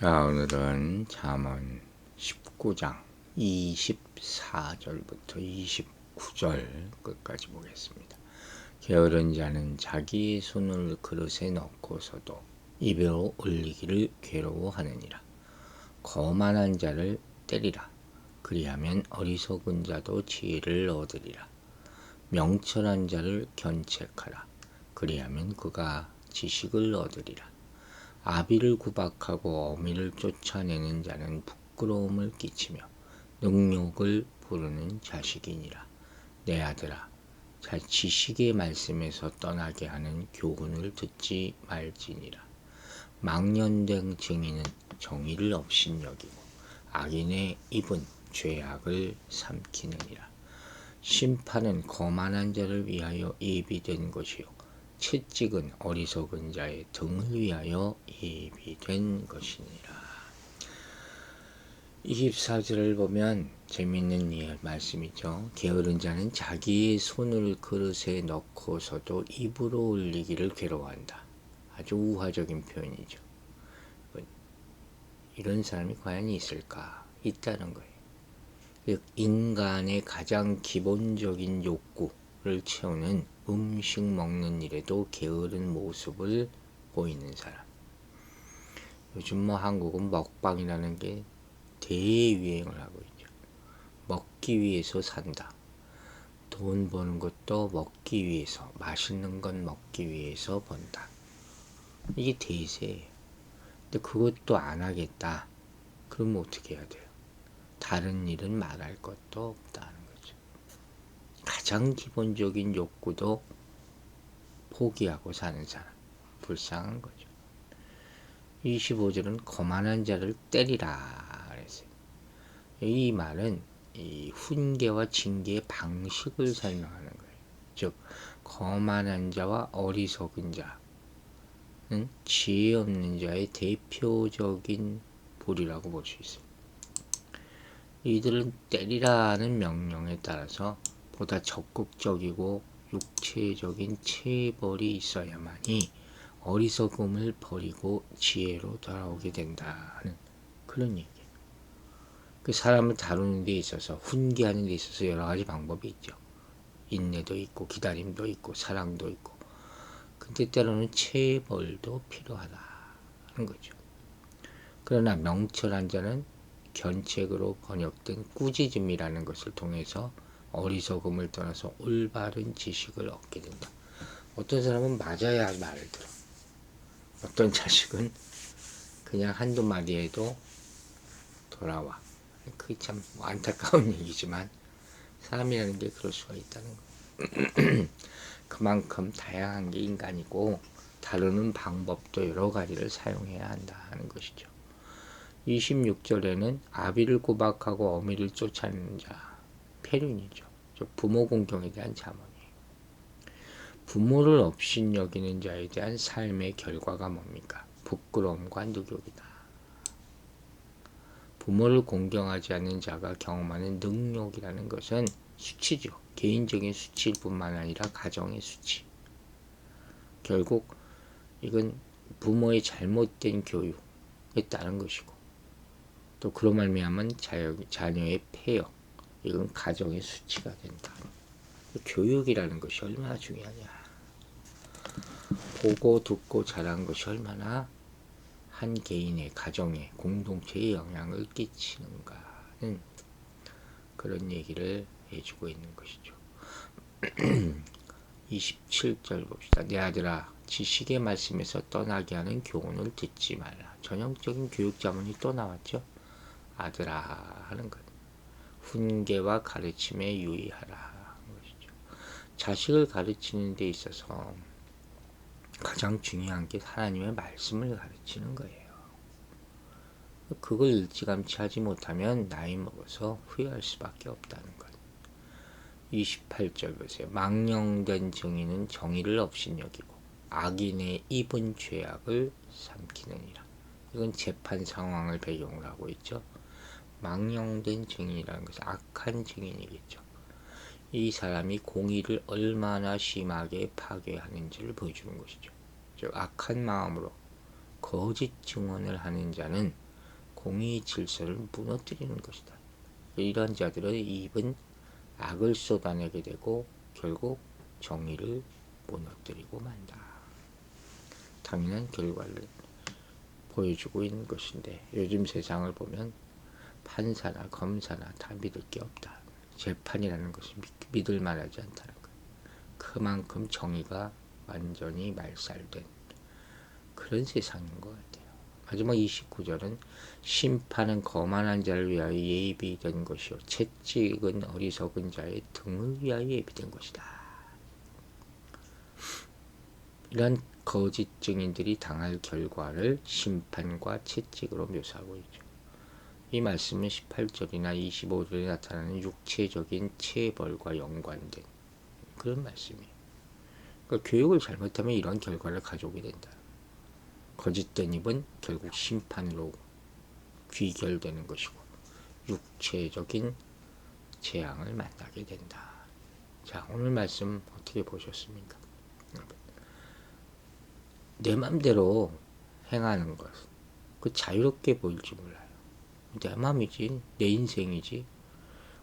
자, 오늘은 잠언 19장 24절부터 29절 끝까지 보겠습니다. 게으른 자는 자기 손을 그릇에 넣고서도 입으로 올리기를 괴로워하느니라. 거만한 자를 때리라. 그리하면 어리석은 자도 지혜를 얻으리라. 명철한 자를 견책하라. 그리하면 그가 지식을 얻으리라. 아비를 구박하고 어미를 쫓아내는 자는 부끄러움을 끼치며 능욕을 부르는 자식이니라. 내 아들아, 자 지식의 말씀에서 떠나게 하는 교훈을 듣지 말지니라. 망년된 증인은 정의를 업신여기고 악인의 입은 죄악을 삼키느니라. 심판은 거만한 자를 위하여 예비된 것이요 채찍은 어리석은 자의 등을 위하여 예비된 것이니라. 24절을 보면 재밌는 예, 말씀이죠. 게으른 자는 자기의 손을 그릇에 넣고서도 입으로 올리기를 괴로워한다. 아주 우화적인 표현이죠. 이런 사람이 과연 있을까? 있다는 거예요. 인간의 가장 기본적인 욕구를 채우는 음식 먹는 일에도 게으른 모습을 보이는 사람. 요즘 뭐 한국은 먹방이라는 게 대유행을 하고 있죠. 먹기 위해서 산다. 돈 버는 것도 먹기 위해서, 맛있는 건 먹기 위해서 번다. 이게 대세예요. 근데 그것도 안 하겠다. 그러면 어떻게 해야 돼요? 다른 일은 말할 것도 없다는 가장 기본적인 욕구도 포기하고 사는 사람. 불쌍한 거죠. 25절은 거만한 자를 때리라 그랬어요. 이 말은 이 훈계와 징계의 방식을 설명하는 거예요. 즉 거만한 자와 어리석은 자는 지혜 없는 자의 대표적인 불이라고 볼 수 있어요. 이들은 때리라는 명령에 따라서 보다 적극적이고 육체적인 체벌이 있어야만이 어리석음을 버리고 지혜로 돌아오게 된다는 그런 얘기예요. 그 사람을 다루는 데 있어서 훈계하는 데 있어서 여러 가지 방법이 있죠. 인내도 있고 기다림도 있고 사랑도 있고 근데 때로는 체벌도 필요하다는 거죠. 그러나 명철한 자는 견책으로 번역된 꾸짖음이라는 것을 통해서 어리석음을 떠나서 올바른 지식을 얻게 된다. 어떤 사람은 맞아야 말을 들어. 어떤 자식은 그냥 한두 마디에도 돌아와. 그게 참 안타까운 얘기지만 사람이라는 게 그럴 수가 있다는 거. 그만큼 다양한 게 인간이고 다루는 방법도 여러 가지를 사용해야 한다는 것이죠. 26절에는 아비를 구박하고 어미를 쫓아내는 자 폐륜이죠. 부모 공경에 대한 자문이에요. 부모를 없인 여기는 자에 대한 삶의 결과가 뭡니까? 부끄러움과 누욕이다. 부모를 공경하지 않는 자가 경험하는 능욕이라는 것은 수치죠. 개인적인 수치일 뿐만 아니라 가정의 수치. 결국 이건 부모의 잘못된 교육에 따른 것이고 또 그로 말미암은 자녀의 폐역 이건 가정의 수치가 된다. 교육이라는 것이 얼마나 중요하냐. 보고 듣고 자란 것이 얼마나 한 개인의 가정에 공동체에 영향을 끼치는가는 그런 얘기를 해주고 있는 것이죠. 27절 봅시다. 내 아들아 지식의 말씀에서 떠나게 하는 교훈을 듣지 말라. 전형적인 교육 자문이 또 나왔죠. 아들아 하는 것. 훈계와 가르침에 유의하라. 자식을 가르치는 데 있어서 가장 중요한 게 하나님의 말씀을 가르치는 거예요. 그걸 일찌감치 하지 못하면 나이 먹어서 후회할 수밖에 없다는 것. 28절 보세요. 망령된 증인은 정의를 업신여기고 악인의 입은 죄악을 삼키느니라. 이건 재판 상황을 배경으로 하고 있죠. 망령된 증인이라는 것은 악한 증인이겠죠. 이 사람이 공의를 얼마나 심하게 파괴하는지를 보여주는 것이죠. 즉 악한 마음으로 거짓 증언을 하는 자는 공의 질서를 무너뜨리는 것이다. 이러한 자들의 입은 악을 쏟아내게 되고 결국 정의를 무너뜨리고 만다. 당연한 결과를 보여주고 있는 것인데 요즘 세상을 보면 판사나 검사나 다 믿을 게 없다. 재판이라는 것이 믿, 을 만하지 않다는 것. 그만큼 정의가 완전히 말살된 그런 세상인 것 같아요. 마지막 29절은 심판은 거만한 자를 위하여 예비된 것이요 채찍은 어리석은 자의 등을 위하여 예비된 것이다. 이런 거짓 증인들이 당할 결과를 심판과 채찍으로 묘사하고 있죠. 이 말씀은 18절이나 25절에 나타나는 육체적인 체벌과 연관된 그런 말씀이에요. 그러니까 교육을 잘못하면 이런 결과를 가져오게 된다. 거짓된 입은 결국 심판으로 귀결되는 것이고 육체적인 재앙을 만나게 된다. 자, 오늘 말씀 어떻게 보셨습니까? 내 맘대로 행하는 것, 그 자유롭게 보일지 몰라요. 내 맘이지, 내 인생이지.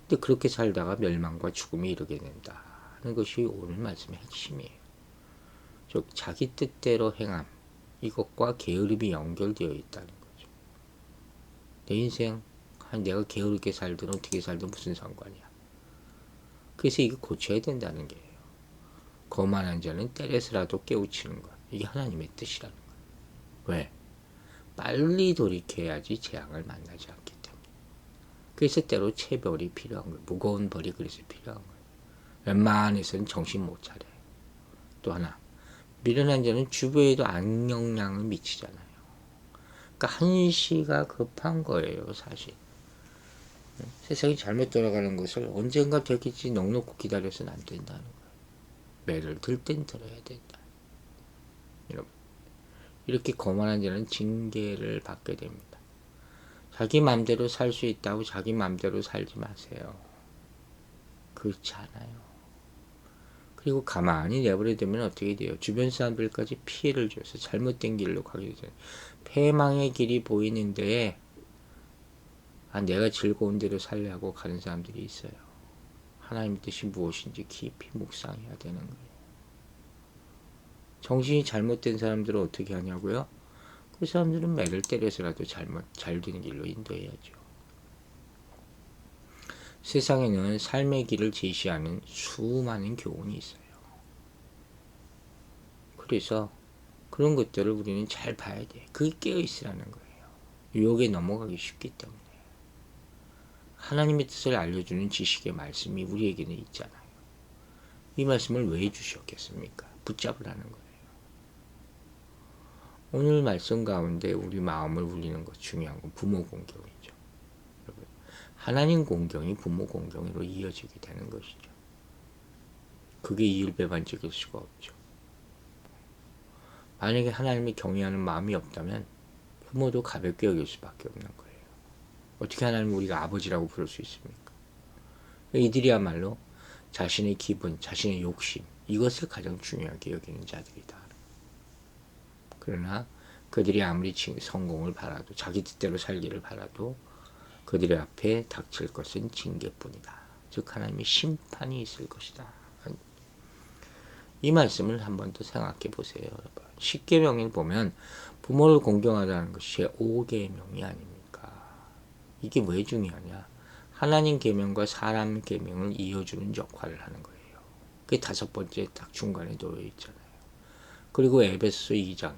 근데 그렇게 살다가 멸망과 죽음이 이르게 된다는 것이 오늘 말씀의 핵심이에요. 즉, 자기 뜻대로 행함, 이것과 게으름이 연결되어 있다는 거죠. 내 인생, 내가 게으르게 살든 어떻게 살든 무슨 상관이야. 그래서 이거 고쳐야 된다는 게예요. 거만한 자는 때려서라도 깨우치는 것. 이게 하나님의 뜻이라는 거예요. 왜? 빨리 돌이켜야지 재앙을 만나지 않기 때문에. 그래서 때로 체벌이 필요한 거예요. 무거운 벌이 그래서 필요한 거예요. 웬만해서는 정신 못 차려요. 또 하나, 미련한 자는 주변에도 악영향을 미치잖아요. 그러니까 한시가 급한 거예요, 사실. 세상이 잘못 돌아가는 것을 언젠가 되겠지 넉넉히 기다려서는 안 된다는 거예요. 매를 들 땐 들어야 된다. 여러분 이렇게 거만한 자는 징계를 받게 됩니다. 자기 마음대로 살 수 있다고 자기 마음대로 살지 마세요. 그렇지 않아요. 그리고 가만히 내버려 두면 어떻게 돼요? 주변 사람들까지 피해를 줘서 잘못된 길로 가게 되잖아요. 패망의 길이 보이는데 아, 내가 즐거운 대로 살려고 가는 사람들이 있어요. 하나님의 뜻이 무엇인지 깊이 묵상해야 되는 거예요. 정신이 잘못된 사람들은 어떻게 하냐고요? 그 사람들은 매를 때려서라도 잘못 잘 되는 길로 인도해야죠. 세상에는 삶의 길을 제시하는 수많은 교훈이 있어요. 그래서 그런 것들을 우리는 잘 봐야 돼. 그게 깨어 있으라는 거예요. 유혹에 넘어가기 쉽기 때문에. 하나님의 뜻을 알려주는 지식의 말씀이 우리에게는 있잖아요. 이 말씀을 왜 주셨겠습니까? 붙잡으라는 거예요. 오늘 말씀 가운데 우리 마음을 울리는 것 중요한 건 부모 공경이죠. 여러분, 하나님 공경이 부모 공경으로 이어지게 되는 것이죠. 그게 이율배반적일 수가 없죠. 만약에 하나님이 경외하는 마음이 없다면 부모도 가볍게 여길 수밖에 없는 거예요. 어떻게 하나님 우리가 아버지라고 부를 수 있습니까? 이들이야말로 자신의 기분, 자신의 욕심 이것을 가장 중요하게 여기는 자들이다. 그러나 그들이 아무리 성공을 바라도 자기 뜻대로 살기를 바라도 그들의 앞에 닥칠 것은 징계뿐이다. 즉 하나님의 심판이 있을 것이다. 이 말씀을 한번 더 생각해 보세요, 여러분. 십계명을 보면 부모를 공경하라는 것이 오계명이 아닙니까? 이게 왜 중요하냐? 하나님 계명과 사람 계명을 이어주는 역할을 하는 거예요. 그게 다섯 번째 딱 중간에 놓여 있잖아요. 그리고 에베소 2장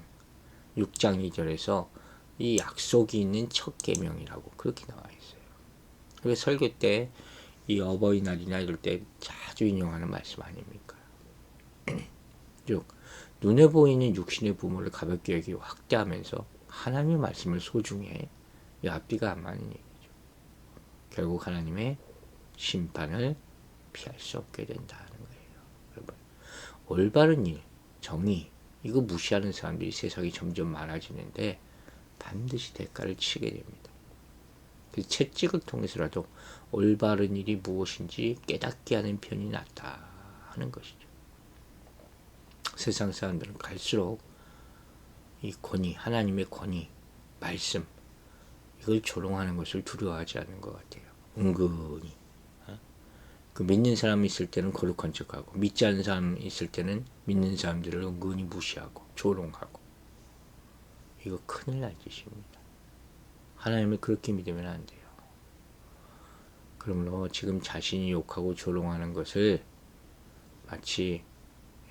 6장 2절에서 이 약속이 있는 첫 계명이라고 그렇게 나와 있어요. 그래서 설교 때 이 어버이날이나 이럴 때 자주 인용하는 말씀 아닙니까? 즉 눈에 보이는 육신의 부모를 가볍게 여기고 확대하면서 하나님의 말씀을 소중해 이 앞뒤가 안 맞는 얘기죠. 결국 하나님의 심판을 피할 수 없게 된다는 거예요. 여러분 올바른 일, 정의, 이거 무시하는 사람들이 세상에 점점 많아지는데 반드시 대가를 치게 됩니다. 그 채찍을 통해서라도 올바른 일이 무엇인지 깨닫게 하는 편이 낫다 하는 것이죠. 세상 사람들은 갈수록 이 권위, 하나님의 권위, 말씀, 이걸 조롱하는 것을 두려워하지 않는 것 같아요. 은근히. 어? 그 믿는 사람이 있을 때는 거룩한 척하고 믿지 않는 사람이 있을 때는 믿는 사람들을 은근히 무시하고 조롱하고 이거 큰일 날 짓입니다. 하나님을 그렇게 믿으면 안 돼요. 그러므로 지금 자신이 욕하고 조롱하는 것을 마치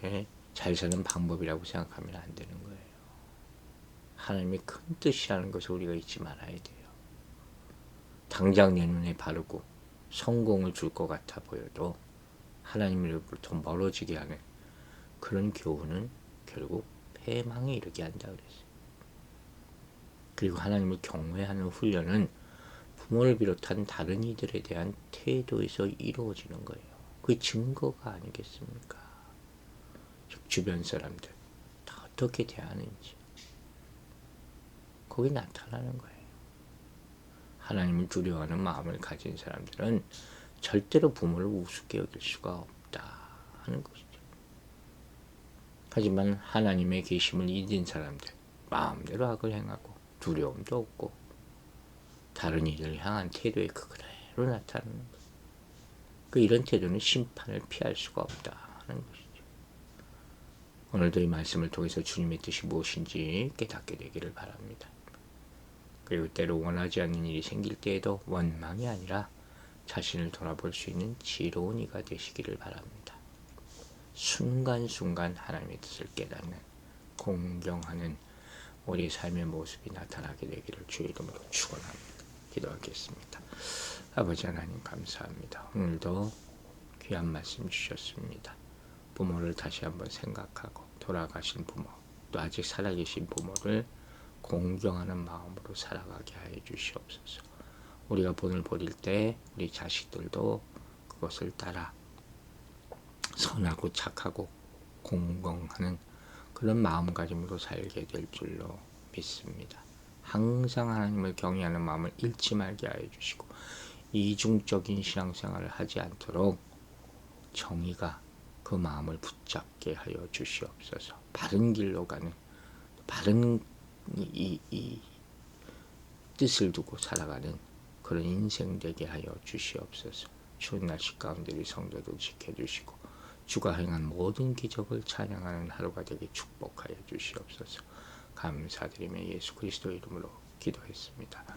예, 잘 사는 방법이라고 생각하면 안 되는 거예요. 하나님의 큰 뜻이라는 것을 우리가 잊지 말아야 돼요. 당장 내 눈에 바르고 성공을 줄 것 같아 보여도 하나님으로부터 멀어지게 하는 그런 교훈은 결국 패망에 이르게 한다 그랬어요. 그리고 하나님을 경외하는 훈련은 부모를 비롯한 다른 이들에 대한 태도에서 이루어지는 거예요. 그 증거가 아니겠습니까? 즉 주변 사람들 다 어떻게 대하는지 거기 나타나는 거예요. 하나님을 두려워하는 마음을 가진 사람들은 절대로 부모를 우습게 여길 수가 없다 하는 것이죠. 하지만 하나님의 계심을 잊은 사람들 마음대로 악을 행하고 두려움도 없고 다른 이들을 향한 태도에 그대로 나타나는 것. 그 이런 태도는 심판을 피할 수가 없다 하는 것이죠. 오늘도 이 말씀을 통해서 주님의 뜻이 무엇인지 깨닫게 되기를 바랍니다. 그리고 때로 원하지 않는 일이 생길 때에도 원망이 아니라 자신을 돌아볼 수 있는 지혜로운 이가 되시기를 바랍니다. 순간순간 하나님의 뜻을 깨닫는 공경하는 우리 삶의 모습이 나타나게 되기를 주의 이름으로 축원합니다. 기도하겠습니다. 아버지 하나님 감사합니다. 오늘도 귀한 말씀 주셨습니다. 부모를 다시 한번 생각하고 돌아가신 부모 또 아직 살아계신 부모를 공경하는 마음으로 살아가게 하여 주시옵소서. 우리가 본을 버릴 때 우리 자식들도 그것을 따라 선하고 착하고 공경하는 그런 마음가짐으로 살게 될 줄로 믿습니다. 항상 하나님을 경외하는 마음을 잃지 말게 하여 주시고 이중적인 신앙생활을 하지 않도록 정의가 그 마음을 붙잡게 하여 주시옵소서. 바른 길로 가는 바른 이, 이 뜻을 두고 살아가는 그런 인생 되게 하여 주시옵소서. 추운 날씨 가운데 우리 성도들 지켜주시고 주가 행한 모든 기적을 찬양하는 하루가 되게 축복하여 주시옵소서. 감사드리며 예수 그리스도 이름으로 기도했습니다.